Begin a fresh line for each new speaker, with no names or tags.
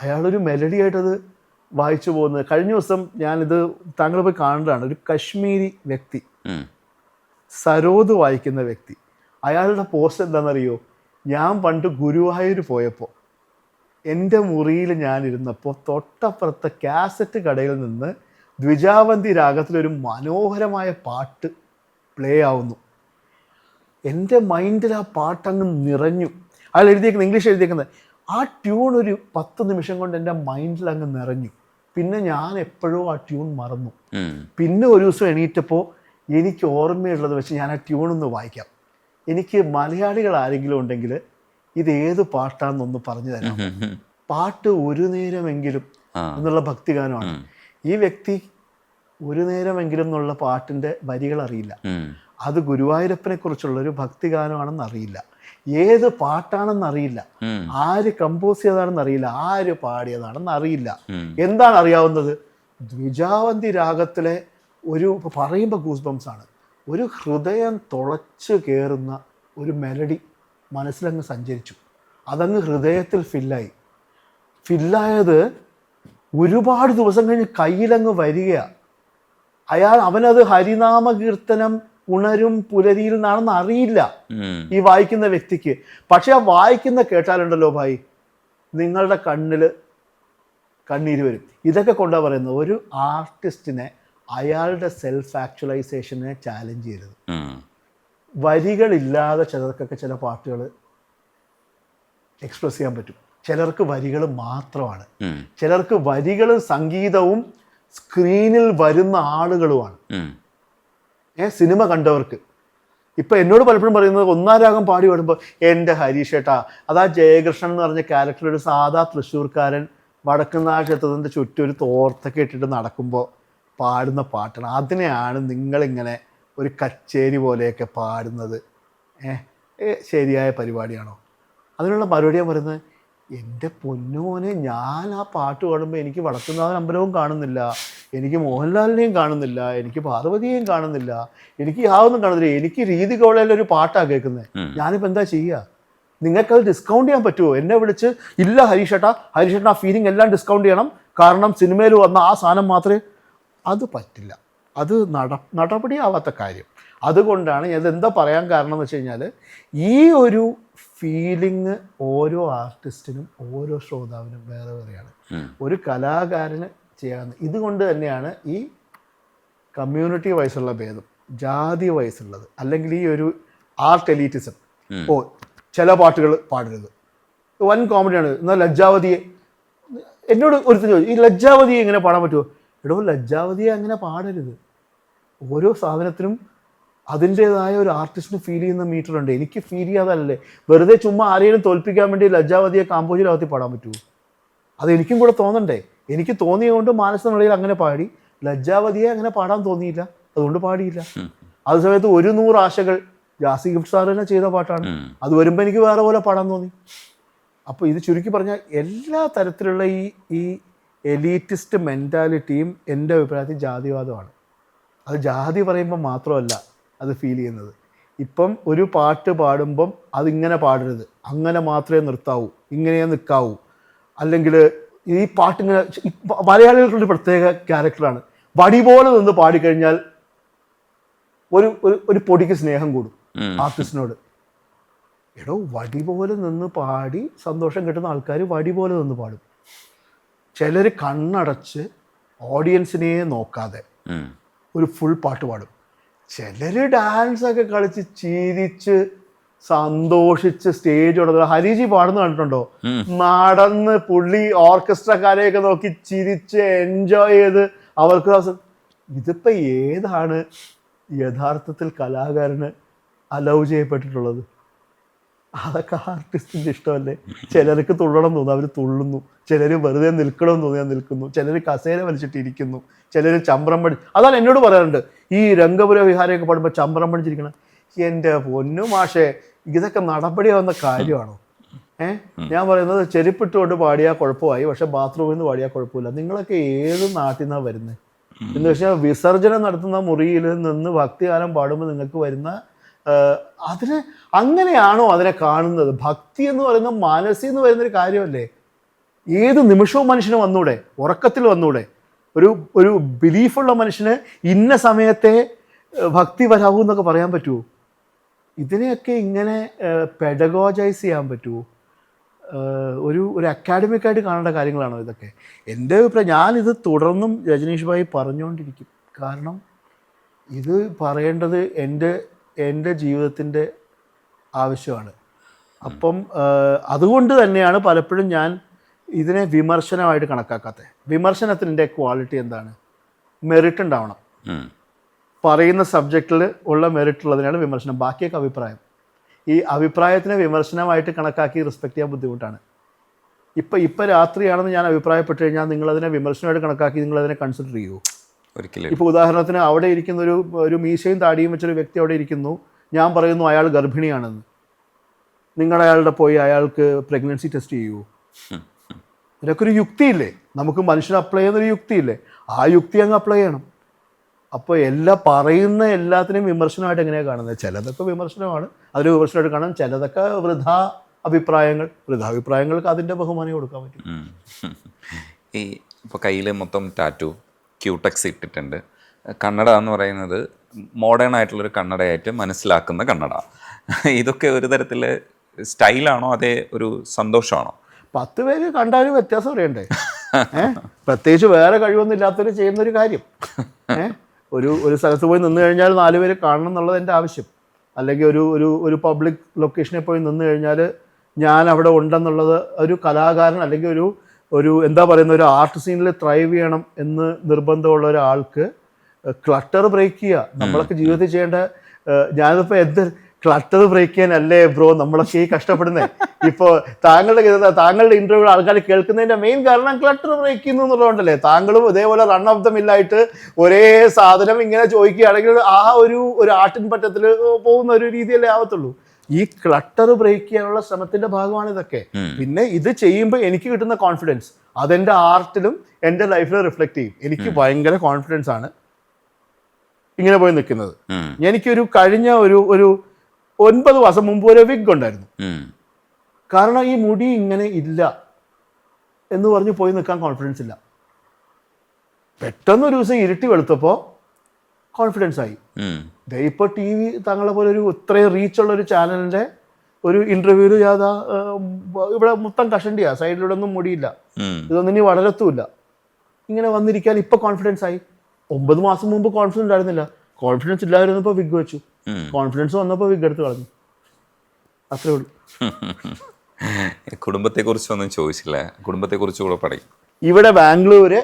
അയാളൊരു മെലഡി ആയിട്ടത് വായിച്ചു പോകുന്നത്. കഴിഞ്ഞ ദിവസം ഞാനിത് താങ്കൾ പോയി കാണേണ്ടതാണ് ഒരു കശ്മീരി വ്യക്തി സരോദ് വായിക്കുന്ന വ്യക്തി. അയാളുടെ പോസ്റ്റ് എന്താണെന്നറിയോ? ഞാൻ പണ്ട് ഗുരുവായൂർ പോയപ്പോൾ എന്റെ മുറിയിൽ ഞാനിരുന്നപ്പോൾ തൊട്ടപ്പുറത്തെ കാസറ്റ് കടയിൽ നിന്ന് ദ്വിജാവന്തി രാഗത്തിലൊരു മനോഹരമായ പാട്ട് പ്ലേ ആവുന്നു. എന്റെ മൈൻഡിൽ ആ പാട്ടങ്ങ് നിറഞ്ഞു. അയാൾ എഴുതിയേക്കുന്നത് ഇംഗ്ലീഷ് എഴുതിയേക്കുന്നത് ആ ട്യൂൺ ഒരു പത്ത് നിമിഷം കൊണ്ട് എന്റെ മൈൻഡിൽ അങ്ങ് നിറഞ്ഞു. പിന്നെ ഞാൻ എപ്പോഴും ആ ട്യൂൺ മറന്നു. പിന്നെ ഒരു ദിവസം എണീറ്റപ്പോൾ എനിക്ക് ഓർമ്മയുള്ളത് വെച്ച് ഞാൻ ആ ട്യൂൺ ഒന്ന് വായിക്കാം. എനിക്ക് മലയാളികൾ ആരെങ്കിലും ഉണ്ടെങ്കിൽ ഇത് ഏത് പാട്ടാണെന്നൊന്ന് പറഞ്ഞു തരാം. പാട്ട് ഒരു നേരമെങ്കിലും. എന്നുള്ള ഭക്തിഗാനമാണ്. ഈ വ്യക്തി ഒരു നേരമെങ്കിലും എന്നുള്ള പാട്ടിന്റെ വരികൾ അറിയില്ല അത് ഗുരുവായൂരപ്പനെ കുറിച്ചുള്ള ഒരു ഭക്തിഗാനമാണെന്ന് അറിയില്ല ഏത് പാട്ടാണെന്ന് അറിയില്ല. ആര് കമ്പോസ് ചെയ്തതാണെന്ന് അറിയില്ല. ആര് പാടിയതാണെന്ന് അറിയില്ല. എന്താണ് അറിയാവുന്നത്? ദ്വിജാവന്തി രാഗത്തിലെ ഒരു പറയുമ്പോൾ ഗൂസ് ബംസ് ആണ്. ഒരു ഹൃദയം തുളച്ച് കയറുന്ന ഒരു മെലഡി മനസ്സിലങ്ങ് സഞ്ചരിച്ചു. അതങ്ങ് ഹൃദയത്തിൽ ഫില്ലായി ഫില്ലായത് ഒരുപാട് ദിവസം കഴിഞ്ഞ് കയ്യിലങ്ങ് വരികയാണ് അയാൾ അവനത് ഹരിനാമ കീർത്തനം ഉണരും പുലരിയിൽ നിന്നാണെന്ന് അറിയില്ല ഈ വായിക്കുന്ന വ്യക്തിക്ക്. പക്ഷെ ആ വായിക്കുന്ന കേട്ടാലുണ്ടല്ലോ ഭായി നിങ്ങളുടെ കണ്ണിൽ കണ്ണീര് വരും ഇതൊക്കെ കൊണ്ടാ പറയുന്നത് ഒരു ആർട്ടിസ്റ്റിനെ അയാളുടെ സെൽഫ് ആക്ച്വലൈസേഷനെ ചാലഞ്ച് ചെയ്യരുത് വരികളില്ലാതെ ചിലർക്കൊക്കെ ചില പാട്ടുകൾ എക്സ്പ്രസ് ചെയ്യാൻ പറ്റും. ചിലർക്ക് വരികൾ മാത്രമാണ്. ചിലർക്ക് വരികളും സംഗീതവും സ്ക്രീനിൽ വരുന്ന ആളുകളുമാണ്.
ഉം.
ഏ സിനിമ കണ്ടവർക്ക്. ഇപ്പൊ എന്നോട് പലപ്പോഴും പറയുന്നത് ഒന്നാം രാഗം പാടി പാടുമ്പോൾ എന്റെ ഹരീഷേട്ടാ അതാ ജയകൃഷ്ണൻ എന്ന് പറഞ്ഞ ക്യാരക്ടർ ഒരു സാധാ തൃശ്ശൂർക്കാരൻ വടക്കുന്നാ ക്ഷേത്രത്തിന്റെ ചുറ്റും ഒരു തോർത്തൊക്കെ ഇട്ടിട്ട് നടക്കുമ്പോൾ പാടുന്ന പാട്ടാണ്. അതിനെയാണ് നിങ്ങളിങ്ങനെ ഒരു കച്ചേരി പോലെയൊക്കെ പാടുന്നത്. ഏഹ് ശരിയായ പരിപാടിയാണോ? അതിനുള്ള മറുപടി ഞാൻ പറയുന്നത് എന്റെ പൊന്നുമോനെ ഞാൻ ആ പാട്ട് പാടുമ്പോൾ എനിക്ക് വടക്കുന്നാഥൻ അമ്പലവും കാണുന്നില്ല. എനിക്ക് മോഹൻലാലിനെയും കാണുന്നില്ല. എനിക്ക് പാർവതിയെയും കാണുന്നില്ല. എനിക്ക് യാതൊന്നും കാണുന്നില്ല. എനിക്ക് രീതി കോളയിൽ ഒരു പാട്ടാണ് കേൾക്കുന്നത് ഞാനിപ്പോൾ എന്താ ചെയ്യുക നിങ്ങൾക്കത് ഡിസ്കൗണ്ട് ചെയ്യാൻ പറ്റുമോ എന്നെ വിളിച്ച് ഇല്ല ഹരീഷേട്ടാ ഹരീഷേട്ടാ ആ ഫീലിംഗ് എല്ലാം ഡിസ്കൗണ്ട് ചെയ്യണം. കാരണം സിനിമയിൽ വന്ന ആ സാധനം മാത്രമേ അത് പറ്റില്ല. അത് നട നടപടിയാവാത്ത കാര്യം. അതുകൊണ്ടാണ് എന്താ പറയാൻ കാരണം എന്ന് വെച്ച് കഴിഞ്ഞാൽ ഈ ഒരു ഫീലിംഗ് ഓരോ ആർട്ടിസ്റ്റിനും ഓരോ ശ്രോതാവിനും വേറെ വേറെയാണ്. ഒരു കലാകാരന് ചെയ്യാവുന്ന ഇതുകൊണ്ട് തന്നെയാണ് ഈ കമ്മ്യൂണിറ്റി വൈസുള്ള ഭേദം ജാതി വയസ്സുള്ളത് അല്ലെങ്കിൽ ഈ ഒരു ആർട്ട് എലീറ്റിസം ഓ ചില പാട്ടുകൾ പാടരുത്. വൻ കോമഡിയാണ് എന്നാൽ ലജ്ജാവതിയെ. എന്നോട് ഒരു ചോദിച്ചു ഈ ലജ്ജാവതിയെ എങ്ങനെ പാടാൻ പറ്റുമോ എടോ ലജ്ജാവതിയെ അങ്ങനെ പാടരുത്. ഓരോ സാധനത്തിനും അതിന്റെതായ ഒരു ആർട്ടിസ്റ്റിന് ഫീൽ ചെയ്യുന്ന മീറ്റർ ഉണ്ട്. എനിക്ക് ഫീൽ ചെയ്യാതല്ലേ? വെറുതെ ചുമ്മാ ആരെയും തോൽപ്പിക്കാൻ വേണ്ടി ലജ്ജാവതിയെ കാമ്പോജിലകത്തി പാടാൻ പറ്റുമോ അത് എനിക്കും കൂടെ തോന്നണ്ടേ? എനിക്ക് തോന്നിയതുകൊണ്ട് മാനസനിലയിൽ അങ്ങനെ പാടി. ലജ്ജാവതിയെ അങ്ങനെ പാടാൻ തോന്നിയില്ല. അതുകൊണ്ട് പാടിയില്ല. അത് സമയത്ത് ഒരു നൂറ് ആശകൾ ജാസി ഗിഫ്റ്റ് സാർ തന്നെ ചെയ്ത പാട്ടാണ്. അത് വരുമ്പോൾ എനിക്ക് വേറെ പോലെ പാടാൻ തോന്നി. അപ്പോൾ ഇത് ചുരുക്കി പറഞ്ഞാൽ എല്ലാ തരത്തിലുള്ള ഈ ഈ എലീറ്റിസ്റ്റ് മെന്റാലിറ്റിയും എന്റെ അഭിപ്രായത്തിൽ ജാതിവാദമാണ്. അത് ജാതി പറയുമ്പോൾ മാത്രമല്ല അത് ഫീൽ ചെയ്യുന്നത്. ഇപ്പം ഒരു പാട്ട് പാടുമ്പം അതിങ്ങനെ പാടരുത്. അങ്ങനെ മാത്രമേ നിർത്താവൂ. ഇങ്ങനെ നിൽക്കാവൂ അല്ലെങ്കിൽ ഈ പാട്ടിങ്ങനെ ഒരു പ്രത്യേക ക്യാരക്ടറാണ് വടി പോലെ നിന്ന് പാടിക്കഴിഞ്ഞാൽ ഒരു ഒരു പൊടിക്ക് സ്നേഹം കൂടും. ആർട്ടിസ്റ്റിനോട് എടോ വടി പോലെ നിന്ന് പാടി സന്തോഷം കിട്ടുന്ന ആൾക്കാർ വടി പോലെ നിന്ന് പാടും. ചിലർ കണ്ണടച്ച് ഓഡിയൻസിനെ നോക്കാതെ ഒരു ഫുൾ പാട്ട് പാടും. ചിലർ ഡാൻസ് ഒക്കെ കളിച്ച് ചിരിച്ച് സന്തോഷിച്ച് സ്റ്റേജ് ഉടനെ ഹരിജി പാടുന്ന കണ്ടിട്ടുണ്ടോ? നടന്ന് പുള്ളി ഓർക്കസ്ട്രക്കാരെയൊക്കെ നോക്കി ചിരിച്ച് എൻജോയ് ചെയ്ത് അവർക്ക് ഇതിപ്പോ ഏതാണ് യഥാർത്ഥത്തിൽ കലാകാരന് അലൗ ചെയ്യപ്പെട്ടിട്ടുള്ളത്? അതൊക്കെ ആർട്ടിസ്റ്റിന്റെ ഇഷ്ടമല്ലേ? ചിലർക്ക് തുള്ളണം തോന്നുന്നു അവർ തുള്ളുന്നു. ചിലർ വെറുതെ നിൽക്കണം തോന്നിയാൽ നിൽക്കുന്നു. ചിലർ കസേര വലിച്ചിട്ടിരിക്കുന്നു. ചിലർ ചമ്പ്രം പണി അതാണ് എന്നോട് പറയാറുണ്ട്. ഈ രംഗപുര വിഹാരമൊക്കെ പാടുമ്പോൾ ചമ്പ്രം പണിച്ചിരിക്കണം എന്റെ പൊന്നു മാഷേ ഇതൊക്കെ നടപടിയാവുന്ന കാര്യമാണോ? ഏഹ് ഞാൻ പറയുന്നത് ചെരുപ്പിട്ടുകൊണ്ട് പാടിയാൽ കുഴപ്പമായി പക്ഷെ ബാത്റൂമിൽ നിന്ന് പാടിയാൽ കുഴപ്പമില്ല. നിങ്ങളൊക്കെ ഏത് നാട്ടിൽ നിന്നാണ് വരുന്നത് എന്ന് വെച്ചാൽ വിസർജനം നടത്തുന്ന മുറിയിൽ നിന്ന് ഭക്തിഗാനം പാടുമ്പോൾ നിങ്ങൾക്ക് വരുന്ന അതിനെ അങ്ങനെയാണോ അതിനെ കാണുന്നത്? ഭക്തി എന്ന് പറയുന്ന മനസ്സിൽ നിന്ന് വരുന്നൊരു കാര്യമല്ലേ? ഏത് നിമിഷവും മനുഷ്യന് വന്നൂടെ? ഉറക്കത്തിൽ വന്നൂടെ? ഒരു ഒരു ബിലീഫുള്ള മനുഷ്യന് ഇന്ന സമയത്തെ ഭക്തി വരാവൂ എന്നൊക്കെ പറയാൻ പറ്റുമോ ഇതിനെയൊക്കെ ഇങ്ങനെ പെഡഗോജൈസ് ചെയ്യാൻ പറ്റുമോ ഒരു ഒരു അക്കാഡമിക് ആയിട്ട് കാണേണ്ട കാര്യങ്ങളാണോ ഇതൊക്കെ? എന്റെ അഭിപ്രായം ഞാനിത് തുടർന്നും രജനീഷ് ഭായി പറഞ്ഞുകൊണ്ടിരിക്കും. കാരണം ഇത് പറയേണ്ടത് എന്റെ എന്റെ ജീവിതത്തിന്റെ ആവശ്യമാണ്. അപ്പം അതുകൊണ്ട് തന്നെയാണ് പലപ്പോഴും ഞാൻ ഇതിനെ വിമർശനമായിട്ട് കണക്കാക്കാത്തത് വിമർശനത്തിന്റെ ക്വാളിറ്റി എന്താണ്? മെറിറ്റ് ഉണ്ടാവണം. പറയുന്ന സബ്ജക്റ്റിൽ ഉള്ള മെറിറ്റ് ഉള്ളതിനാണ് വിമർശനം. ബാക്കിയൊക്കെ അഭിപ്രായം. ഈ അഭിപ്രായത്തിനെ വിമർശനമായിട്ട് കണക്കാക്കി റെസ്പെക്ട് ചെയ്യാൻ ബുദ്ധിമുട്ടാണ്. ഇപ്പം ഇപ്പം രാത്രിയാണെന്ന് ഞാൻ അഭിപ്രായപ്പെട്ട് കഴിഞ്ഞാൽ നിങ്ങളതിനെ വിമർശനമായിട്ട് കണക്കാക്കി നിങ്ങളതിനെ കൺസിഡർ ചെയ്യൂ
ഒരിക്കലും
ഇപ്പോൾ ഉദാഹരണത്തിന് അവിടെ ഇരിക്കുന്ന ഒരു ഒരു മീശയും താടിയും വെച്ചൊരു വ്യക്തി അവിടെ ഇരിക്കുന്നു. ഞാൻ പറയുന്നു അയാൾ ഗർഭിണിയാണെന്ന്. നിങ്ങൾ അയാളുടെ പോയി അയാൾക്ക് പ്രഗ്നൻസി ടെസ്റ്റ് ചെയ്യൂ. ഇതൊക്കെ ഒരു യുക്തിയില്ലേ? നമുക്ക് മനുഷ്യന് അപ്ലൈ ചെയ്യുന്ന ഒരു യുക്തിയില്ലേ? ആ യുക്തി അങ്ങ് അപ്ലൈ ചെയ്യണം. അപ്പോൾ എല്ലാ പറയുന്ന എല്ലാത്തിനും വിമർശനമായിട്ട് എങ്ങനെയാണ് കാണുന്നത്? ചിലതൊക്കെ വിമർശനമാണ്. അതിന് വിമർശനമായിട്ട് കാണാം. ചിലതൊക്കെ വൃഥാ അഭിപ്രായങ്ങൾ വൃഥാഭിപ്രായങ്ങൾക്ക് അതിന്റെ ബഹുമാനം കൊടുക്കാൻ പറ്റും.
ഈ ഇപ്പോൾ കയ്യിൽ മൊത്തം ടാറ്റു ക്യൂടെക്സ് ഇട്ടിട്ടുണ്ട്. കന്നഡ എന്ന് പറയുന്നത് മോഡേൺ ആയിട്ടുള്ളൊരു കന്നഡയായിട്ട് മനസ്സിലാക്കുന്ന കന്നഡ ഇതൊക്കെ ഒരു തരത്തിൽ സ്റ്റൈലാണോ അതേ ഒരു സന്തോഷമാണോ?
പത്ത് പേര് കണ്ടാലും വ്യത്യാസം അറിയണ്ടേ? പ്രത്യേകിച്ച് വേറെ കഴിവൊന്നും ഇല്ലാത്തവർ ചെയ്യുന്നൊരു കാര്യം. ഒരു ഒരു സ്ഥലത്ത് പോയി നിന്ന് കഴിഞ്ഞാൽ നാല് പേര് കാണണം എന്നുള്ളത് എന്റെ ആവശ്യം. അല്ലെങ്കിൽ ഒരു ഒരു ഒരു പബ്ലിക് ലൊക്കേഷനിൽ പോയി നിന്ന് കഴിഞ്ഞാൽ ഞാൻ അവിടെ ഉണ്ടെന്നുള്ളത് ഒരു കലാകാരൻ അല്ലെങ്കിൽ ഒരു ഒരു എന്താ പറയുന്ന ഒരു ആർട്ട് സീനിൽ ത്രൈവ് ചെയ്യണം എന്ന് നിർബന്ധമുള്ള ഒരാൾക്ക് ക്ലട്ടർ ബ്രേക്ക് ചെയ്യുക നമ്മളൊക്കെ ജീവിതത്തിൽ ചെയ്യേണ്ട ഞാനിപ്പോൾ എന്ത് ക്ലട്ടർ ബ്രേക്ക് ചെയ്യാനല്ലേ ബ്രോ നമ്മളൊക്കെ ഈ കഷ്ടപ്പെടുന്നത് ഇപ്പോൾ താങ്കളുടെ താങ്കളുടെ ഇന്റർവ്യൂ ആൾക്കാർ കേൾക്കുന്നതിന്റെ മെയിൻ കാരണം ക്ലട്ടർ ബ്രേക്ക് ചെയ്യുന്നു എന്നുള്ളതുകൊണ്ടല്ലേ. താങ്കളും ഇതേപോലെ റൺ ഓഫ് ദ മില്ലായിട്ട് ഒരേ സാധനം ഇങ്ങനെ ചോദിക്കുകയാണെങ്കിൽ ആ ഒരു ഒരു ആട്ടിൻ പറ്റത്തിൽ പോകുന്ന ഒരു രീതിയല്ലേ ആവത്തുള്ളൂ. ഈ ക്ലട്ടർ ബ്രേക്ക് ചെയ്യാനുള്ള ശ്രമത്തിന്റെ ഭാഗമാണ് ഇതൊക്കെ. പിന്നെ ഇത് ചെയ്യുമ്പോൾ എനിക്ക് കിട്ടുന്ന കോൺഫിഡൻസ് അതെന്റെ ആർട്ടിലും എന്റെ ലൈഫിലും റിഫ്ലക്ട് ചെയ്യും. എനിക്ക് ഭയങ്കര കോൺഫിഡൻസ് ആണ് ഇങ്ങനെ പോയി നിൽക്കുന്നത്. എനിക്കൊരു കഴിഞ്ഞ ഒരു ഒരു ഒൻപത് മാസം മുമ്പ് ഒരു വിഗ് ഉണ്ടായിരുന്നു. കാരണം ഈ മുടി ഇങ്ങനെ ഇല്ല എന്ന് പറഞ്ഞ് പോയി നിൽക്കാൻ കോൺഫിഡൻസ് ഇല്ല. പെട്ടെന്ന് ഒരു ദിവസം ഇരുട്ടി വെളുത്തപ്പോൾ കോൺഫിഡൻസ് ആയി. ഇപ്പോൾ ടി വി താങ്കളെ പോലെ ഒരു ഇത്രയും റീച്ചുള്ള ഒരു ചാനലിന്റെ ഒരു ഇന്റർവ്യൂവിൽ യാതാ ഇവിടെ മൊത്തം കഷണ്ടിയാ. സൈഡിലൂടെ ഒന്നും മുടിയില്ല. ഇതൊന്നും ഇനി വളരത്തുമില്ല. ഇങ്ങനെ വന്നിരിക്കാൻ ഇപ്പൊ കോൺഫിഡൻസ് ആയി. ഒമ്പത് മാസം മുമ്പ് കോൺഫിഡൻസ് ഉണ്ടായിരുന്നില്ല. കോൺഫിഡൻസ് ഇല്ലാതിരുന്നപ്പോൾ വിഗ് വെച്ചു. കോൺഫിഡൻസ് വന്നപ്പോൾ വിഗ് എടുത്ത് കളഞ്ഞു. അത്രേ ഉള്ളൂ.
കുടുംബത്തെക്കുറിച്ചൊന്നും ചോദിച്ചില്ല. കുടുംബത്തെക്കുറിച്ച് കൂടെ പറയും.
ഇവിടെ ബാംഗ്ലൂര്